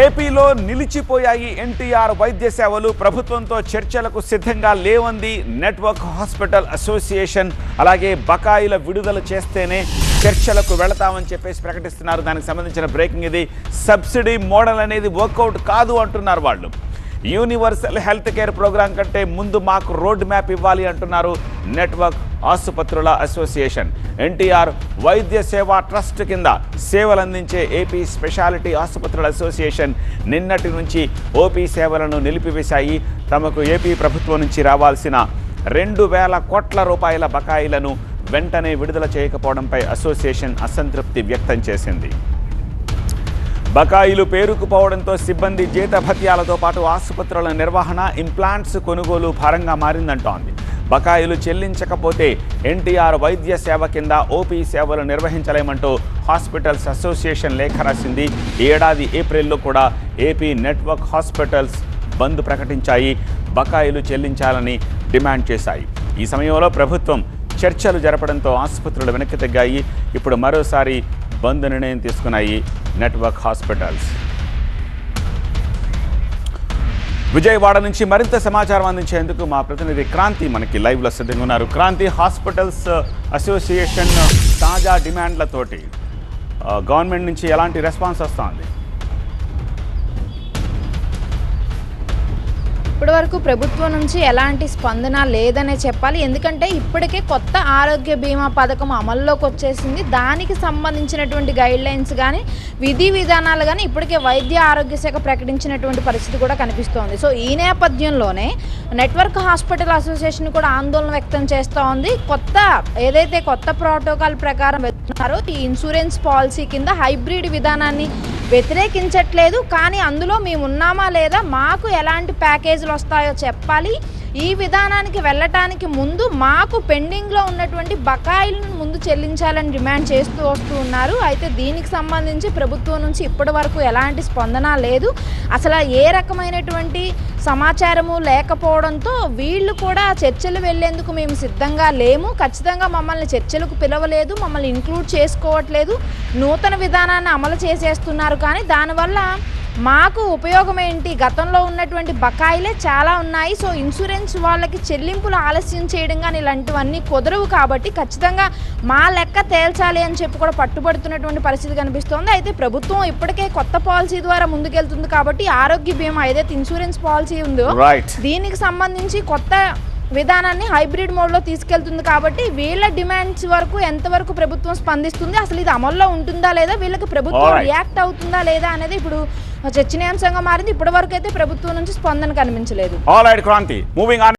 ఏపీలో నిలిచిపోయాయి ఎన్టీఆర్ వైద్య సేవలు. ప్రభుత్వంతో చర్చలకు సిద్ధంగా లేవంది నెట్వర్క్ హాస్పిటల్ అసోసియేషన్. అలాగే బకాయిల విడుదల చేస్తేనే చర్చలకు వెళతామని చెప్పేసి ప్రకటిస్తున్నారు. దానికి సంబంధించిన బ్రేకింగ్ ఇది. సబ్సిడీ మోడల్ అనేది వర్కౌట్ కాదు అంటున్నారు వాళ్ళు. యూనివర్సల్ హెల్త్ కేర్ ప్రోగ్రాం కంటే ముందు మాకు రోడ్ మ్యాప్ ఇవ్వాలి అంటున్నారు నెట్వర్క్ ఆసుపత్రుల అసోసియేషన్. ఎన్టీఆర్ వైద్య సేవా ట్రస్ట్ కింద సేవలందించే ఏపీ స్పెషాలిటీ ఆసుపత్రుల అసోసియేషన్ నిన్నటి నుంచి ఓపీ సేవలను నిలిపివేశాయి. తమకు ఏపీ ప్రభుత్వం నుంచి రావాల్సిన రెండు వేల కోట్ల రూపాయల బకాయిలను వెంటనే విడుదల చేయకపోవడంపై అసోసియేషన్ అసంతృప్తి వ్యక్తం చేసింది. బకాయిలు పేరుకుపోవడంతో సిబ్బంది జీతభత్యాలతో పాటు ఆసుపత్రుల నిర్వహణ ఇంప్లాంట్స్ కొనుగోలు భారంగా మారిందంటోంది. బకాయిలు చెల్లించకపోతే ఎన్టీఆర్ వైద్య సేవ కింద ఓపీ సేవలు నిర్వహించలేమంటూ హాస్పిటల్స్ అసోసియేషన్ లేఖ రాసింది. ఏడాది ఏప్రిల్లో కూడా ఏపీ నెట్వర్క్ హాస్పిటల్స్ బంద్ ప్రకటించాయి. బకాయిలు చెల్లించాలని డిమాండ్ చేశాయి. ఈ సమయంలో ప్రభుత్వం చర్చలు జరపడంతో ఆసుపత్రులు వెనక్కి తగ్గాయి. ఇప్పుడు మరోసారి బంద్ నిర్ణయం తీసుకున్నాయి నెట్వర్క్ హాస్పిటల్స్. విజయవాడ నుంచి మరింత సమాచారం అందించేందుకు మా ప్రతినిధి క్రాంతి మనకి లైవ్లో సిద్ధంగా ఉన్నారు. క్రాంతి హాస్పిటల్స్ అసోసియేషన్ తాజా డిమాండ్లతోటి గవర్నమెంట్ నుంచి ఎలాంటి రెస్పాన్స్ వస్తుంది? ఇప్పటి వరకు ప్రభుత్వం నుంచి ఎలాంటి స్పందన లేదనే చెప్పాలి. ఎందుకంటే ఇప్పటికే కొత్త ఆరోగ్య బీమా పథకం అమల్లోకి వచ్చేసింది. దానికి సంబంధించినటువంటి గైడ్ లైన్స్ కానీ విధి విధానాలు కానీ ఇప్పటికే వైద్య ఆరోగ్య శాఖ ప్రకటించినటువంటి పరిస్థితి కూడా కనిపిస్తోంది. సో ఈ నేపథ్యంలోనే నెట్వర్క్ హాస్పిటల్ అసోసియేషన్ కూడా ఆందోళన వ్యక్తం చేస్తూ ఉంది. కొత్త ఏదైతే కొత్త ప్రోటోకాల్ ప్రకారం వెళ్తున్నారో ఈ ఇన్సూరెన్స్ పాలసీ కింద హైబ్రిడ్ విధానాన్ని వ్యతిరేకించట్లేదు. కానీ అందులో మేము ఉన్నామా లేదా మాకు ఎలాంటి ప్యాకేజీలు వస్తాయో చెప్పాలి ఈ విధానానికి వెళ్ళటానికి ముందు మాకు పెండింగ్లో ఉన్నటువంటి బకాయిలను ముందు చెల్లించాలని డిమాండ్ చేస్తూ వస్తూ ఉన్నారు. అయితే దీనికి సంబంధించి ప్రభుత్వం నుంచి ఇప్పటి వరకు ఎలాంటి స్పందన లేదు. అసలు ఏ రకమైనటువంటి సమాచారము లేకపోవడంతో వీళ్ళు కూడా చర్చలు వెళ్ళేందుకు మేము సిద్ధంగా లేము. ఖచ్చితంగా మమ్మల్ని చర్చలకు పిలవలేదు మమ్మల్ని ఇంక్లూడ్ చేసుకోవట్లేదు. నూతన విధానాన్ని అమలు చేసేస్తున్నారు. కానీ దానివల్ల మాకు ఉపయోగం ఏంటి? గతంలో ఉన్నటువంటి బకాయిలే చాలా ఉన్నాయి. సో ఇన్సూరెన్స్ వాళ్ళకి చెల్లింపులు ఆలస్యం చేయడం కానీ ఇలాంటివన్నీ కుదరవు కాబట్టి ఖచ్చితంగా మా లెక్క తేల్చాలి అని చెప్పి కూడా పట్టుబడుతున్నటువంటి పరిస్థితి కనిపిస్తోంది. అయితే ప్రభుత్వం ఇప్పటికే కొత్త పాలసీ ద్వారా ముందుకెళ్తుంది కాబట్టి ఆరోగ్య బీమా ఏదైతే ఇన్సూరెన్స్ పాలసీ ఉందో దీనికి సంబంధించి కొత్త విధానాన్ని హైబ్రిడ్ మోడ్లో తీసుకెళ్తుంది కాబట్టి వీళ్ళ డిమాండ్స్ వరకు ఎంతవరకు ప్రభుత్వం స్పందిస్తుంది? అసలు ఇది అమల్లో ఉంటుందా లేదా? వీళ్ళకి ప్రభుత్వం. రియాక్ట్ అవుతుందా లేదా అనేది ఇప్పుడు చర్చనీయాంశంగా మారింది. ఇప్పటి వరకు అయితే ప్రభుత్వం నుంచి స్పందన కనిపించలేదు. All right Kranthi moving on